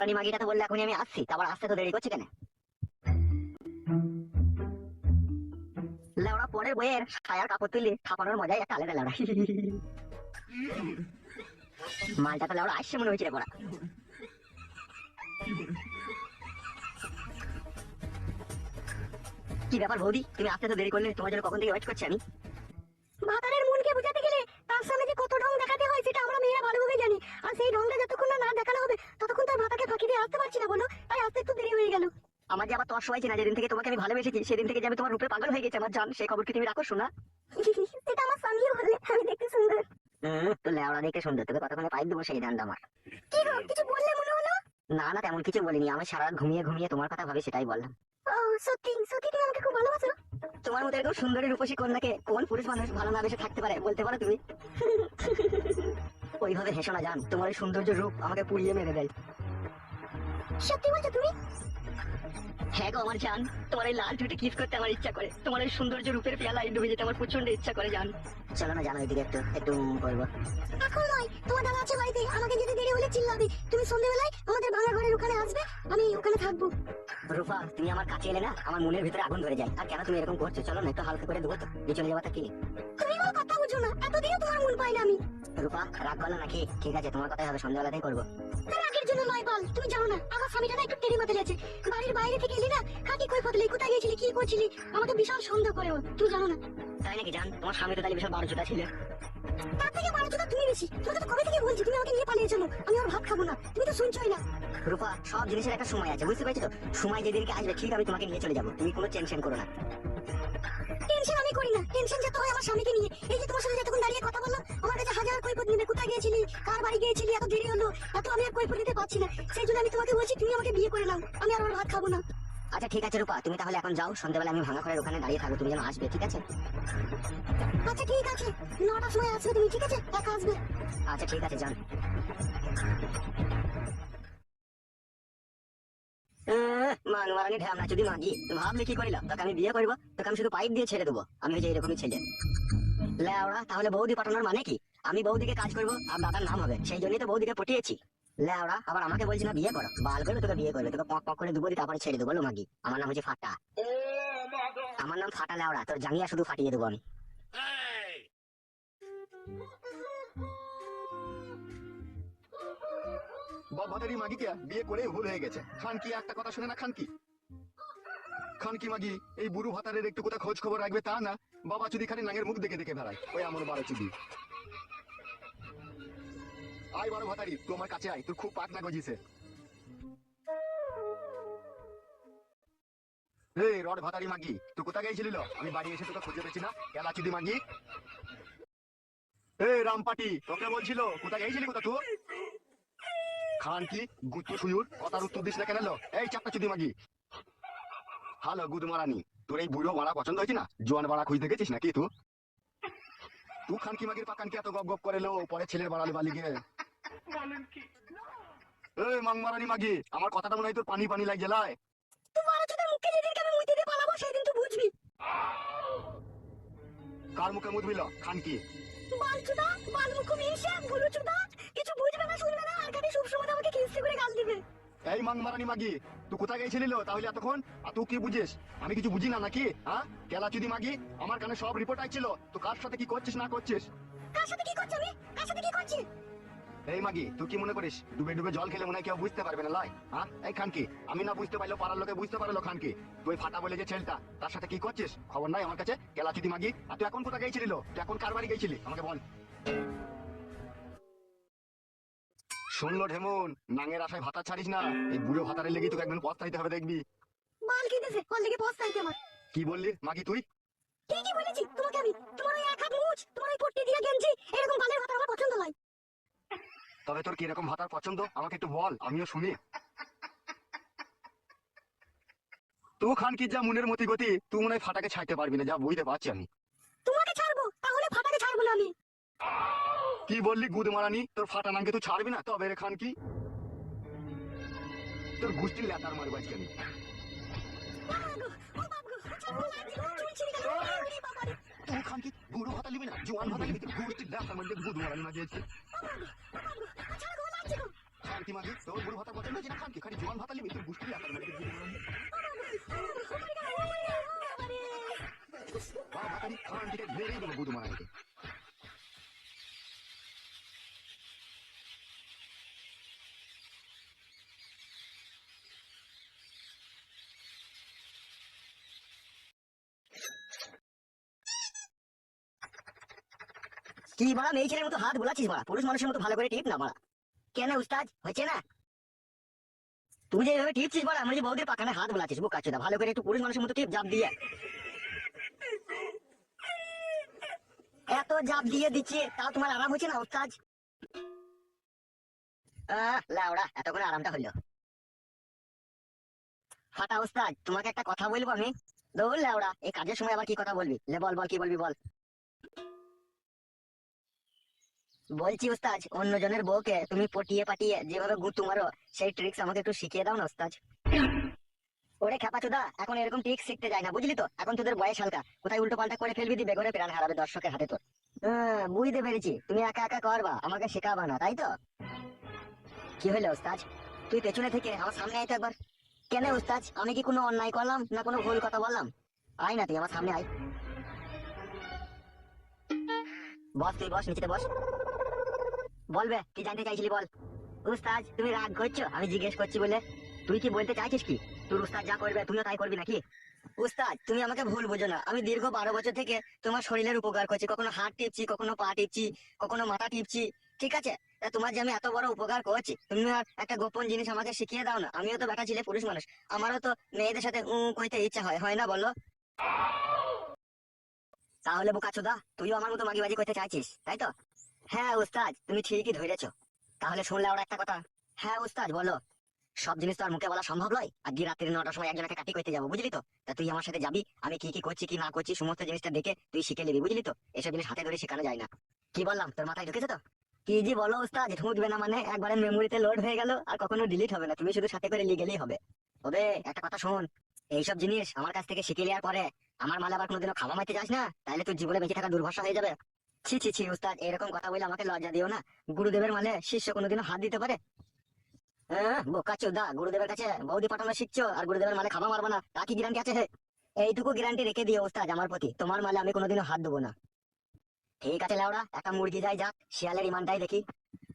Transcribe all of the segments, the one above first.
রানী মাগিটা তো বললে এখনই আমি আসছি তারপর আসতে তো দেরি করছি কেন? লেওড়া পরের বইয়ের ছায়ার কাপড় তুললে খাপানোর মজাই একটা আলাদা লেওড়া মালটা তো লেওড়া আসছে মনে হয়েছে পড়া কি ব্যাপার বৌদি, তুমি আসতে তো দেরি করলে, তোমার জন্য কখন থেকে ওয়েট করছি আমি? ভাতারের মনকে বোঝাতে গেলে তার সামনে যে কত ঢং দেখাতে হয় সেটা আমরা মেয়েরা ভালোভাবে জানি আর সেই ঢংটা যতক্ষণ না না দেখানো হবে ততক্ষণ তার ভাতাকে ফাঁকি দিয়ে আসতে পারছি না বলো তাই আসতে একটু দেরি হয়ে গেল আমার যে আবার তোর সবাই চেনা যেদিন থেকে তোমাকে আমি ভালোবেসেছি সেদিন থেকে যে আমি তোমার রূপে পাগল হয়ে গেছে আমার জান সেই খবর কি তুমি রাখো শোনা? আমার স্বামীও বললে আমি দেখতে সুন্দর। তো লেওড়া দেখে সুন্দর তোকে কতক্ষণে পাইপ দেবো সেই আমার। কি গো কিছু বললে মনে হলো? না না তেমন কিছু বলিনি আমি সারা ঘুমিয়ে ঘুমিয়ে তোমার কথা ভাবি সেটাই বললাম। ও সত্যি সত্যি তুমি আমাকে খুব ভালোবাসো। তোমার মতো এরকম সুন্দরী রূপসী কন্যাকে কোন পুরুষ মানুষ ভালো না থাকতে পারে বলতে পারো তুমি? ওইভাবে হেসো না জান তোমার এই সৌন্দর্য রূপ আমাকে পুড়িয়ে মেরে দেয়। সত্যি বলছো তুমি? হ্যাঁ গো আমার জান। তোমার এই লাল ঠোঁটে কিস করতে আমার ইচ্ছা করে। তোমার এই সৌন্দর্য রূপের পেয়ালায় ডুবে যেতে আমার প্রচণ্ড ইচ্ছা করে জান। চলো না জানো এদিকে একটু একটু করব। এখন নয় তোমার দাদা আছে বাড়িতে আমাকে যেতে দেরি হলে চিল্লাবে। তুমি সন্ধ্যেবেলায় আমাদের ভাঙা ঘরের ওখানে আসবে আমি ওখানে থাকব। রূপা তুমি আমার কাছে এলে না আমার মনের ভিতরে আগুন ধরে যায়। আর কেন তুমি এরকম করছ? চলো না একটু হালকা করে দেবো তো। দিয়ে চলে যাওয়াটা কি? তুমি আমার কথা বুঝো না এতদিনও তোমার মন পাই না আমি। রূপা রাগ করল নাকি? ঠিক আছে তোমার কথাই হবে সন্ধ্যাবেলাতেই করব। জন্য নয় বল, তুমি জানো না, আমার স্বামীটা না একটু টেরি মাথায় আছে। বাড়ির বাইরে থেকে এলি না, কাকি কই ফতলি কোথায় গেছিলি কি করছিলি? আমাকে বিশাল সন্দেহ করে ও তুমি জানো না। তাই নাকি জান? তোমার স্বামী তো তাহলে বিশাল বারো জোটা ছিল। তার থেকে বারো জোটা তুমি বেশি। তো কবে থেকে বলছি? তুমি আমাকে নিয়ে পালিয়ে চলো। আমি আর ভাত খাব না। তুমি তো শুনছোই না। রূপা সব জিনিসের একটা সময় আছে বুঝতে পেরেছ তো? সময় যেদিনকে আসবে ঠিক আমি তোমাকে নিয়ে চলে যাব। তুমি কোনো টেনশন করো না। টেনশন আমি করি না। টেনশন যেতে হয় আমার স্বামীকে নিয়ে। এই যে তোমার সাথে যতক্ষণ দাঁড়িয়ে কথা বলল আমার কাছে হাজার কৈফত নেবে। কোথায় গিয়েছিলি? কার বাড়ি গিয়েছিলি? এত দেরি হলো। এত আমি আর কৈফত দিতে পারছি না। সেই জন্য আমি তোমাকে বলছি তুমি আমাকে বিয়ে করে নাও। আমি আর ভাত খাব না। আচ্ছা ঠিক আছে রূপা তুমি তাহলে এখন যাও। সন্ধ্যাবেলা আমি ভাঙা ঘরের ওখানে দাঁড়িয়ে থাকব তুমি যেন আসবে ঠিক আছে? আচ্ছা ঠিক আছে। নটার সময় আসবে তুমি ঠিক আছে? একা আসবে। আচ্ছা ঠিক আছে যান। মান মারানি ঢ্যামনা যদি মাগি ভাবলে কি করিলাম? তোকে আমি বিয়ে করব তোকে আমি শুধু পাইপ দিয়ে ছেড়ে দেবো। আমি হচ্ছে এরকমই ছেলে। লেওড়া তাহলে বৌদি পাঠানোর মানে কি? আমি বৌদিকে কাজ করব আর দাদার নাম হবে সেই জন্যই তো বৌদিকে পটিয়েছি। আবার আমাকে বলছি না বিয়ে করো। বাল করবে, তোকে বিয়ে করবে, তোকে পক পক করে দুবো তারপরে ছেড়ে দেবো মাগি। আমার নাম হচ্ছে ফাটা। আমার নাম ফাটা লেওড়া তোর জাঙ্গিয়া শুধু ফাটিয়ে দেবো আমি। বাবাদারি মাগিকে বিয়ে করে ভুল হয়ে গেছে। খান কি একটা কথা শুনে না খান কি খান কি মাগি, এই বুড়ো ভাতারের একটু কোথাও খোঁজ খবর রাখবে তা না? বাবা চুদি খালি নাঙের মুখ দেখে দেখে বেড়ায়। ওই আমার বারো চুদি। আয় বড় ভাতারি তুই আমার কাছে আয়, তোর খুব গজিছে। এই রড ভাতারি মাগি আমি বাড়ি এসে তোকে খুঁজে না কেলা চুদি মাগি রামপাটি, তোকে বলছিল গেছিলি কোথা খান কি সুয়ুর, কথার উত্তর দিস না কেন? এই চাপটা চুদি মাগি। হ্যালো গুদ মারানি তোর এই বুড়ো মারা পছন্দ হয়েছে না? জোয়ান বাড়া খুঁজতে গেছিস নাকি তুই? তুই খান কি মাগির পাকান কি এত গপ গপ করে লো, পরে ছেলের বাড়ালে বালি গিয়ে? এই মাং মারানি মাগি আমার কথাটা মনে হয় তোর পানি পানি লাগে তোমার চোখের মুখে যেদিনকে আমি মুইতে দিয়ে পালাবো? সেদিন তুই বুঝবি। কার মুখে মুখ দিল? খান কি? বালচুদা বালমুখ মিশে ভুলুচুদা কিছু বুঝবে না শুনবে না আর খালি সবসময় আমাকে কিস্তি করে গাল দিবে। এই মাং মারানি মাগি তুই কোথায় গেছিলি লো তাহলে এতক্ষণ আর তুই কি বুঝিস? আমি কিছু বুঝি না নাকি? হ্যাঁ? কেলা চুদি মাগি আমার কানে সব রিপোর্ট আইছিল তো কার সাথে কি করছিস না করছিস? কার সাথে কি করছি আমি? কার সাথে কি করছি? এই মাগি তুই কি মনে করিস? ডুবে ডুবে জল খেলে মনে হয় কেউ বুঝতে পারবে না লাই? হ্যাঁ এই খানকি আমি না বুঝতে পারলেও পাড়ার লোকে বুঝতে পারল খানকি। তুই ফাটা বলে যে ছেলেটা তার সাথে কি করছিস? খবর নাই আমার কাছে? মাগি। আর তুই এখন কোথায় গেছিলি তুই এখন কার বাড়ি গেছিলি? আমাকে বল। শুনলো ঢেমন নাঙের আশায় ভাতা ছাড়িস না। এই বুড়ো ভাতারের লেগে তোকে একদিন পস্তাইতে হবে দেখবি। বাল কি দিছে কল লেগে পস্তাইতে আমার? কি বললি মাগি তুই? ঠিকই বলেছি তোমাকে আমি। তোমার ওই এক হাত মুছ তোমার ওই পট্টি দিয়ে গেঞ্জি এরকম বালের কথা আমার পছন্দ তবে তোর কীরকম ভাতার পছন্দ? আমাকে একটু বল আমিও শুনি। তো খান কি যা মনের মতি গতি তুই মনে ফাটাকে ছাইতে পারবি না যা বুঝতে পারছি আমি। তোমাকে ছাড়বো তাহলে ফাটাকে ছাড়বো না আমি। কি বললি গুদ মারানি? তোর ফাটা নাঙ্গে তুই ছাড়বি না? তবে রে খান কি? তোর গুষ্টির লেতার মারবো আজকে আমি। বাবা গো, ও বাবা তুই খান কি বুড়ো ভাতা নিবি না জোয়ান ভাতা নিবি তোর গুষ্টির লেতার মধ্যে বুধ মারানি মাঝে। শান্তি মাগি তোর গরু ভাতা পছন্দ হয়েছে না খানকি? খালি জোয়ান ভাতা নিবি তোর গুষ্টি আকার মেরে বুধ বা ভাতারি খান থেকে মেরেই দেবো বুধ মারানিকে। কি বাড়া মেয়ে ছেলের মতো হাত বোলাচ্ছিস পুরুষ মানুষের মতো ভালো করে টিপ না বাড়া। কেন উস্তাদ? হচ্ছে না? তুই যে এভাবে টিপছিস যে পাখানে হাত বোলাচ্ছিস ভালো করে একটু পুরুষ মানুষের মতো টিপ, জাপ দিয়ে। এত জাপ দিয়ে দিচ্ছে, তাও তোমার আরাম হচ্ছে না, উস্তাদ? লাউড়া আরামটা তোমাকে একটা কথা বলব আমি? দৌড় লাউড়া, এই কাজের সময় আবার কি কথা বলবি? লে বল বল, কি বলবি বল? বলছি ওস্তাজ অন্যজনের বউকে তুমি পটিয়ে পাটিয়ে যেভাবে গুতু মারো সেই ট্রিক্স আমাকে একটু শিখিয়ে দাও না ওস্তাজ ওরে খেপাচোদা এখন এরকম ট্রিক্স শিখতে যায় না বুঝলি তো? এখন তোদের বয়স হালকা। কোথায় উল্টো পাল্টা করে ফেলবি দিবে করে প্রাণ হারাবে দর্শকের হাতে তোর। হ্যাঁ, বুঝতে পেরেছি। তুমি একা একা করবা আমাকে শেখাবা না তাই তো? কি হইল ওস্তাজ তুই পেছনে থেকে আমার সামনে আয় তো একবার। কেন ওস্তাজ আমি কি কোনো অন্যায় করলাম না কোনো ভুল কথা বললাম? আয় না তুই আমার সামনে আয়। বস তুই বস নিচেতে বস। বলবে কি জানতে চাইছিলি বল? উস্তাজ তুমি রাগ করছ? আমি জিজ্ঞেস করছি বলে। তুই কি বলতে চাইছিস কি? তোর উস্তাদ যা করবে, তুইও তাই করবি নাকি? উস্তাদ, তুমি আমাকে ভুল বুঝো না। আমি দীর্ঘ বারো বছর থেকে তোমার শরীরের উপকার করছি। কখনো হাত টিপছি, কখনো পা টিপছি, কখনো মাথা টিপছি। ঠিক আছে? তোমার যে আমি এত বড় উপকার করছি, তুমি আর একটা গোপন জিনিস আমাকে শিখিয়ে দাও না। আমিও তো বেটা ছিলে, পুরুষ মানুষ। আমারও তো মেয়েদের সাথে উ কইতে ইচ্ছা হয় হয় না বলো? তাহলে বোকাচোদা, তুইও আমার মতো মাগিবাজি করতে চাইছিস, তাই তো? হ্যাঁ উস্তাদ, তুমি ঠিকই ধরেছো। তাহলে শুনলে ওরা একটা কথা। হ্যাঁ উস্তাদ, বলো। সব জিনিস তো আর মুখে বলা সম্ভব নয়। আজকে রাত্রি নটার সময় একজনকে কাটি করতে যাব, বুঝলি তো? তা তুই আমার সাথে যাবি? আমি কি কি করছি, কি না করছি, সমস্ত জিনিসটা দেখে তুই শিখে নিবি, বুঝলি তো? এসব জিনিস হাতে ধরে শেখানো যায় না। কি বললাম, তোর মাথায় ঢুকেছে তো? কি জি বলো, উস্তাদ ঢুকবে না মানে? একবারে মেমোরিতে লোড হয়ে গেল, আর কখনো ডিলিট হবে না। তুমি শুধু সাথে করে নিয়ে গেলেই হবে। ওবে একটা কথা শোন, এইসব জিনিস আমার কাছ থেকে শিখে নেওয়ার পরে, আমার মাল আবার কোনোদিনও খাওয়া মাইতে যাস না? তাহলে তোর জীবনে বেঁচে থাকা দুর্ভরসা হয়ে যাবে। ছি ছি ছি, উস্তাদ, এরকম কথা বলে আমাকে লজ্জা দিও না। গুরুদেবের শিষ্য কোনোদিনও হাত দিতে পারে? হ্যাঁ গুরুদেবের কাছে বৌদি পাঠানো শিখছো আর গুরুদেবের না। তা কি গ্যারান্টি আছে হে? এইটুকু গ্যারান্টি রেখে দিও উস্তাদ আমার প্রতি। তোমার মালে আমি কোনোদিনও হাত দেবো না। ঠিক আছে লাউড়া একটা মুরগি যাই যাক, শিয়ালের ইমানটাই দেখি।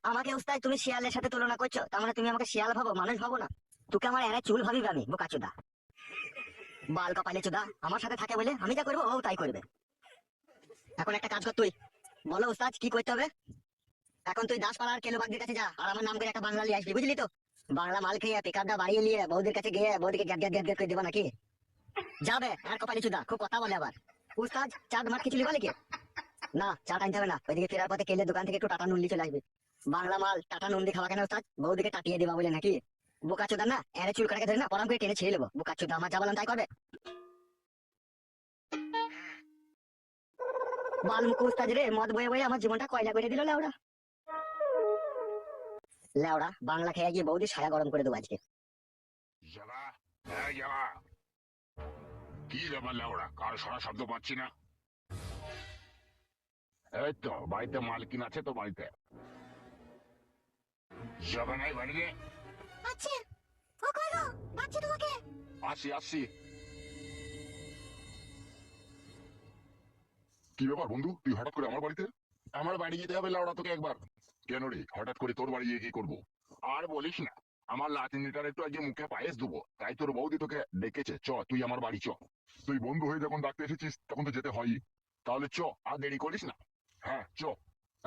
আমাকে উস্তাদ, তুমি শিয়ালের সাথে তুলনা করছ, তার মানে তুমি আমাকে শিয়াল ভাবো, মানুষ ভাবো না। তোকে আমার এনে চুল ভাবিবে আমি, বোকা চোদা। বাল কপালে চোদা, আমার সাথে থাকে বলে আমি যা করব, ও তাই করবে। এখন একটা কাজ কর তুই। বলো উস্তাদ, কি করতে হবে? এখন তুই দাসপাড়ার কেলো বাগদির কাছে যা, আর আমার নাম করে একটা বাংলা আসবি, বুঝলি তো? বাংলা মাল খেয়ে পিকআপটা বাড়িয়ে নিয়ে বৌদির কাছে গিয়ে বৌদিকে গ্যাট গ্যাট গ্যাট গ্যাট করে দেবো নাকি? যাবে আর কপালি চুদা, খুব কথা বলে আবার। উস্তাদ, চাট মাঠ খিচুড়ি বলে কি? না, চা টানতে হবে না, ওইদিকে ফেরার পথে কেলে দোকান থেকে একটু টাটা নুন নিয়ে চলে আসবে। বাংলা মাল, টাটা নুন দিয়ে খাওয়া কেন উস্তাদ? বৌদিকে টাটিয়ে দেবা বলে নাকি? বোকা চোদা না? এনে চুল কাটাকে ধরে না, পরাম করে টেনে ছেড়ে নেব। বোকা চোদা আমার যা বললাম তাই করবে। বাল মুখ উস্তাদ রে মদ বয়ে বয়ে আমার জীবনটা কয়লা করে দিল লেওড়া লেওড়া বাংলা খেয়ে গিয়ে বৌদি সায়া গরম করে দেবো আজকে। যাবা হ্যাঁ যাবা কি ব্যাপার লাউড়া কার সারা শব্দ পাচ্ছি না। এই তো বাড়িতে মালকিন আছে তো বাড়িতে। যাবে নাই বাড়িতে? আচ্ছা ও কই গো? ডাকছি তোমাকে। আসি আসি। কি ব্যাপার বন্ধু? তুই হঠাৎ করে আমার বাড়িতে? আমার বাড়ি যেতে হবে লাউড়া তোকে একবার। কেন রে? হঠাৎ করে তোর বাড়ি গিয়ে কি করব? আর বলিস না। আমার লাতিনিটার একটু আজকে মুখে পায়েস দেবো। তাই তোর বৌদি তোকে ডেকেছে। চ তুই আমার বাড়ি চ। তুই বন্ধু হয়ে যখন ডাকতে এসেছিস তখন তো যেতে হয়ই। তাহলে চ আর দেরি করিস না। হ্যাঁ চ।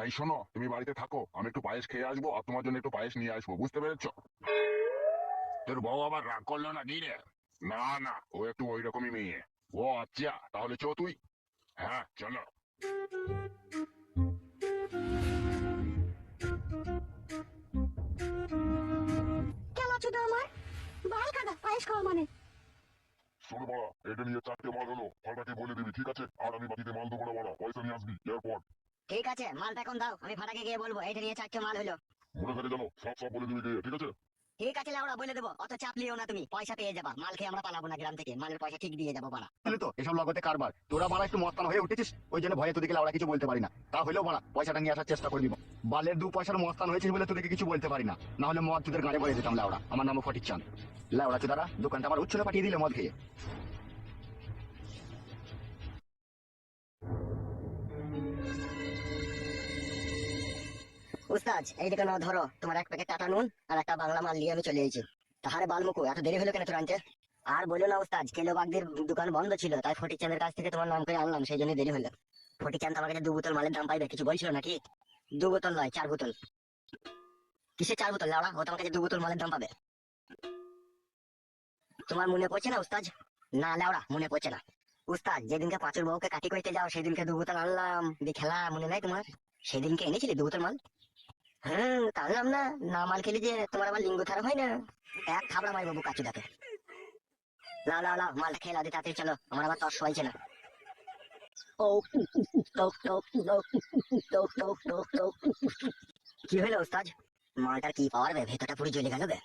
এই শোনো তুমি বাড়িতে থাকো। আমি একটু পায়েস খেয়ে আসব আর তোমার জন্য একটু পায়েস নিয়ে আসব। বুঝতে পেরেছ? তোর বউ আবার রাগ করল না? কি রে? না না ও একটু ওই রকমই মেয়ে। ও আচ্ছা তাহলে চ তুই। হ্যাঁ চলো। কেন চুদা আমার বাল কাটা পায়েস খাওয়া মানে। শোনো বড়া এটা নিয়ে চারটে মাল হলো ফাটাকে বলে দিবি ঠিক আছে? আর আমি বাকিতে মাল দেবো না বড়া পয়সা নিয়ে আসবি এরপর। ঠিক আছে মালটা এখন দাও আমি ফাটাকে গিয়ে বলব এইটা নিয়ে চারটে মাল হলো। মনে থাকে জানো সব সব বলে দিবি গিয়ে ঠিক আছে? ঠিক আছে লাউড়া বলে দেবো। অত চাপ লিও না তুমি। পয়সা পেয়ে যাবা। মাল খেয়ে আমরা পালাবো না গ্রাম থেকে। মালের পয়সা ঠিক দিয়ে যাব, বাড়া। তাহলে তো, এসব লগতে কারবার। তোরা, বাড়া, একটু মস্তান হয়ে উঠেছিস? ওই জন্য ভয়ে তোদেরকে লাউড়া কিছু বলতে পারি না। তা হলেও, বাড়া, পয়সাটা নিয়ে আসার চেষ্টা করবি। বালের দু পয়সার মস্তান হয়েছিস বলে তোদেরকে কিছু বলতে পারি না। না হলে মদ তোদের গাড়ি বলে দিতাম লাউড়া আমার নাম ফটিক চান লাউড়া দাদা দোকানটা আমার উচ্ছলে পাঠিয়ে দিলে মদ খেয়ে। উস্তাজ এই দিকে নাও ধরো, তোমার এক প্যাকেট টাটা নুন আর একটা বাংলা মাল নিয়ে আমি চলে এসেছি। তাহারে বালমুকু, এত দেরি হলো কেন তোর আনতে? আর বলো না উস্তাজ কেলো বাগদির দোকান বন্ধ ছিল, তাই ফটিক চাঁদের কাছ থেকে তোমার নাম করে আনলাম, সেই জন্য দেরি হলো। ফটিক চাঁদ আমার কাছে দু বোতল মালের দাম পাইবে, কিছু বলছিল নাকি? দু বোতল নয়, চার বোতল। কিসে চার বোতল? লাউড়া ও তোমার কাছে দু বোতল মালের দাম পাবে। তোমার মনে পড়ছে না উস্তাজ না, লাউড়া, মনে পড়ছে না। উস্তাদ, যেদিনকে পাঁচুর বউকে কাটি করতে যাও, সেদিনকে দু বোতল আনলাম দিয়ে খেলা, মনে নাই তোমার? সেদিনকে এনেছিলে দু বোতল মাল? হ্যাঁ টানলাম না না খেলি যে তোমার আবার লিঙ্গ খারাপ হয় না। এক খাবড়া মারবো বুকা চুদাকে। লাও লাও লাও মালটা খেয়ে লাও তাড়াতাড়ি, চলো, আমার আবার তস হয়েছে না। কি হলো ওস্তাদ মালটার কি পাওয়ার বে? ভেতরটা পুরো জ্বলে গেল বে।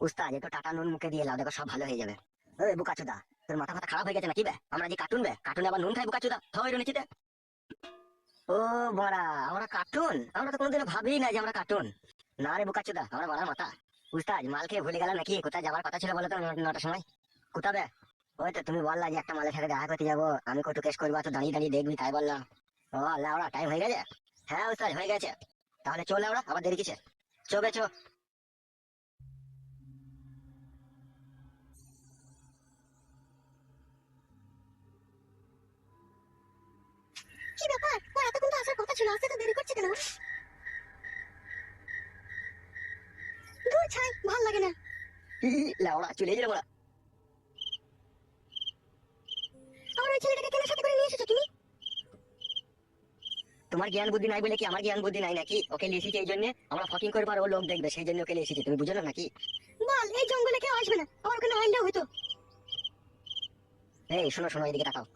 উস্তাদ একটু টাটা নুন মুখে দিয়ে লাও, দেখো সব ভালো হয়ে যাবে। ওই বুকা চুদা, তোর মাথা ফাতা খারাপ হয়ে গেছে নাকি বে? আমরা যে কার্টুন বে, কার্টুনে আবার নুন খাই বুকা চুদা। থই নিচিতে। ও বড়া, আমরা কার্টুন আমরা তো না যে আমরা কার্টুন না রে আমরা বড়া মাল খেয়ে ভুলে নাকি? কোথায় যাওয়ার কথা ছিল বলো তো নটার সময়? কোথাবে ওই তো তুমি বললা যে একটা মালের সাথে দেখা করতে যাব। আমি কটু কেস করব তো দাঁড়িয়ে দাঁড়িয়ে দেখবি, তাই বললাম। ও আল্লাহ, ওরা টাইম হয়ে গেছে? হ্যাঁ উস্তাদ, হয়ে গেছে। তাহলে চলে ওরা, আবার দেরি কিসে চোখে চো। কি ব্যাপার? ওর এতক্ষণ তো আসার কথা ছিল আসতে তো দেরি করছে কেন? দূর ছাই ভালো লাগে না। লাউড়া চলে গেলে বড়া আমার ওই ছেলেটাকে কেন সাথে করে নিয়ে এসেছ তুমি? তোমার জ্ঞান বুদ্ধি নাই বলে কি আমার জ্ঞান বুদ্ধি নাই নাকি? ওকে লিখেছি এই জন্য। আমরা ফকিং করব আর ও লোক দেখবে সেই জন্য ওকে লিখেছি তুমি বুঝো না নাকি? বল এই জঙ্গলে কেউ আসবে না। আমার ওখানে আইলেও হতো এই শোনো শোনো এদিকে তাকাও।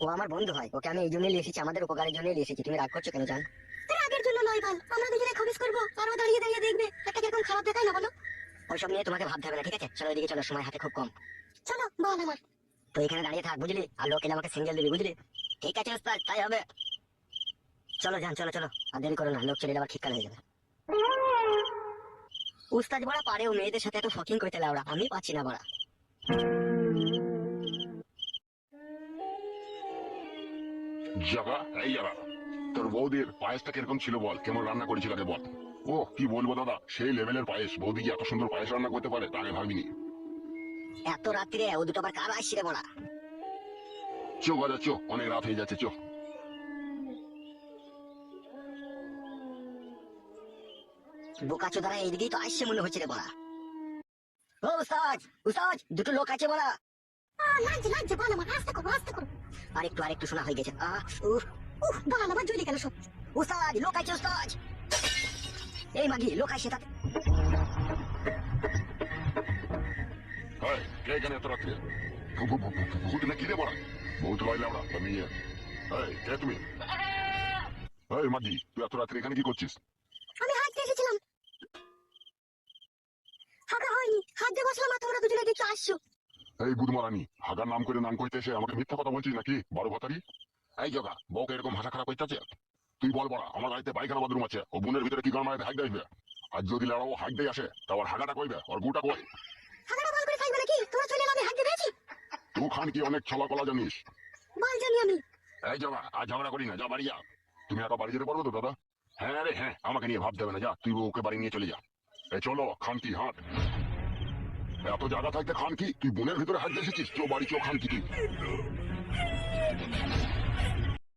ও আমার বন্ধু হয়। ওকে আমি এই জন্যই লিখেছি আমাদের উপকারের জন্যই লিখেছি তুমি রাগ করছ কেন জান? তার আগের জন্য নয় বল আমরা দুজনে খবিস করব। আর ও দাঁড়িয়ে দাঁড়িয়ে দেখবে একটা কীরকম খারাপ দেখায় না বলো? ওইসব নিয়ে তোমাকে ভাবতে হবে না ঠিক আছে? চলো এদিকে চলো সময় হাতে খুব কম। চলো বল আমার। তো এখানে দাঁড়িয়ে থাক বুঝলি? আর লোক এলে আমাকে সিঙ্গেল দিবি বুঝলি? ঠিক আছে ওস্তাদ তাই হবে। চলো যান চলো চলো। আর দেরি করো না লোক চলে যাবার ঠিক হয়ে যাবে। উস্তাদ বড়া পারে ও মেয়েদের সাথে এত ফকিং করতে লাউড়া আমি পাচ্ছি না বড়া। জাগা এই জাগা তোর বৌদির পায়েসটা কীরকম ছিল বল? কেমন রান্না করেছিল আগে বল। ও কি বলব দাদা? সেই লেভেলের পায়েস। বৌদি এত সুন্দর পায়েস রান্না করতে পারে তা ভাবিনি। এত রাত্রিরে ও দুটো আবার কার আসছে রে বড়া চো গজা চো অনেক রাত হয়ে যাচ্ছে চো। বোকা চোদারা এইদিকেই তো আসছে মনে হচ্ছে রে বড়া ও উস্তাদ উস্তাদ দুটো লোক আছে বড়া আহ, লাগছে লাগছে বল আমার আস্তে করো আস্তে করো আর একটু আর একটু শোনা হয়ে গেছে। আহ বল আমার গেল সব। উস্তাদ লোক আছে উস্তাদ। এই মাগি লোক তাতে। হ্যাঁ কে এখানে এত রাত্রে? ভূত না কি রে বড়া? বহুত লয় লাউড়া তা এই কে তুমি? এই মাগি তুই এত রাত্রে এখানে কি করছিস? আমি হাঁটতে এসেছিলাম। হাঁকা হয়নি হাত দিয়ে বসলাম আর তোমরা দুজনে দেখে আসছো এই গুদমারানি হাগার নাম করে নাম কইতে এসে আমাকে মিথ্যা কথা বলছিস নাকি বারো ভাতারি? এই জগা বউকে এরকম ভাষা খারাপ করতেছে? তুই বল বড়া আমার বাড়িতে পায়খানা বাথরুম আছে ও বোনের ভিতরে কি গান মারাতে হাইক দেবে আর যদি লড়াও হাইক দিয়ে আসে তা ওর হাগাটা কইবে ওর গুটা কই? তুই খান কি অনেক ছলা কলা জানিস? বল জানি আমি। এই জগা আর ঝগড়া করি না যা বাড়ি যা। তুমি একা বাড়ি যেতে পারব তো দাদা? হ্যাঁ রে হ্যাঁ আমাকে নিয়ে ভাবতে হবে না যা তুই ওকে বাড়ি নিয়ে চলে যা। এই চলো খান কি হাঁট। এত জায়গা থাকতে খান কি? তুই বোনের ভিতরে হাত এসেছিস? চো বাড়ি চো খান কি তুই?